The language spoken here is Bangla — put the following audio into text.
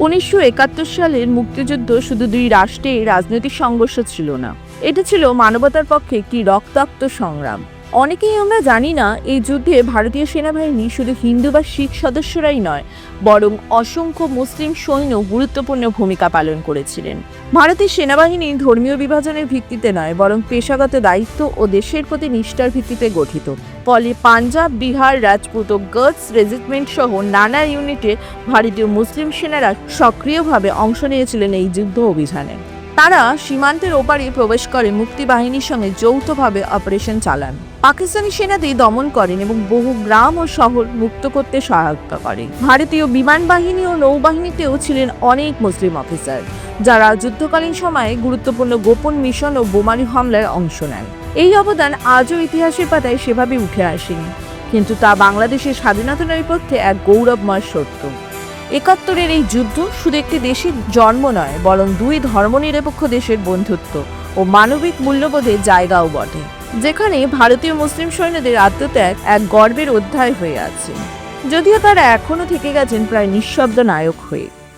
উনিশশো একাত্তর সালের মুক্তিযুদ্ধ শুধু দুই রাষ্ট্রে রাজনৈতিক সংঘর্ষ ছিল না। এটা ছিল মানবতার পক্ষে একটি রক্তাক্ত সংগ্রাম। অনেকেই আমরা জানি না এই যুদ্ধে ভারতীয় সেনাবাহিনী শুধু হিন্দু বা শিখ সদস্যরাই নয়, বরং অসংখ্য মুসলিম সৈন্য গুরুত্বপূর্ণ ভূমিকা পালন করেছিলেন। ভারতের সেনাবাহিনী ধর্মীয় বিভাজনের ভিত্তিতে নয়, বরং পেশাগত দায়িত্ব ও দেশের প্রতি নিষ্ঠার ভিত্তিতে গঠিত। ফলে পাঞ্জাব, বিহার, রাজপুত ও গার্ডস রেজিমেন্ট সহ নানা ইউনিটে ভারতীয় মুসলিম সেনারা সক্রিয়ভাবে অংশ নিয়েছিলেন এই যুদ্ধ অভিযানে। তারা সীমান্তের ওপারে প্রবেশ করে মুক্তি বাহিনীর সঙ্গে যৌথভাবে অপারেশন চালান। পাকিস্তানি সেনাদের দমন করেন এবং বহু গ্রাম ও শহর মুক্ত করতে সহায়তা করে ভারতীয় বিমান বাহিনী ও নৌবাহিনীতেও ছিলেন অনেক মুসলিম অফিসার, যারা যুদ্ধকালীন সময়ে গুরুত্বপূর্ণ গোপন মিশন ও বোমারি হামলায় অংশ নেন। এই অবদান আজও ইতিহাসের পাতায় সেভাবে উঠে আসেনি, কিন্তু তা বাংলাদেশের স্বাধীনতা নেপথ্যে এক গৌরবময় সত্য। একাত্তরের এই যুদ্ধ শুধু একটি দেশের জন্ম নয়, বরং দুই ধর্মনিরপেক্ষ দেশের বন্ধুত্ব ও মানবিক মূল্যবোধের জায়গাও বটে, যেখানে ভারতীয় মুসলিম সৈন্যদের আত্মত্যাগ এক গর্বের অধ্যায় হয়ে আছে। যদিও তারা এখনও থেকে গেছেন প্রায় নিঃশব্দ নায়ক হয়ে।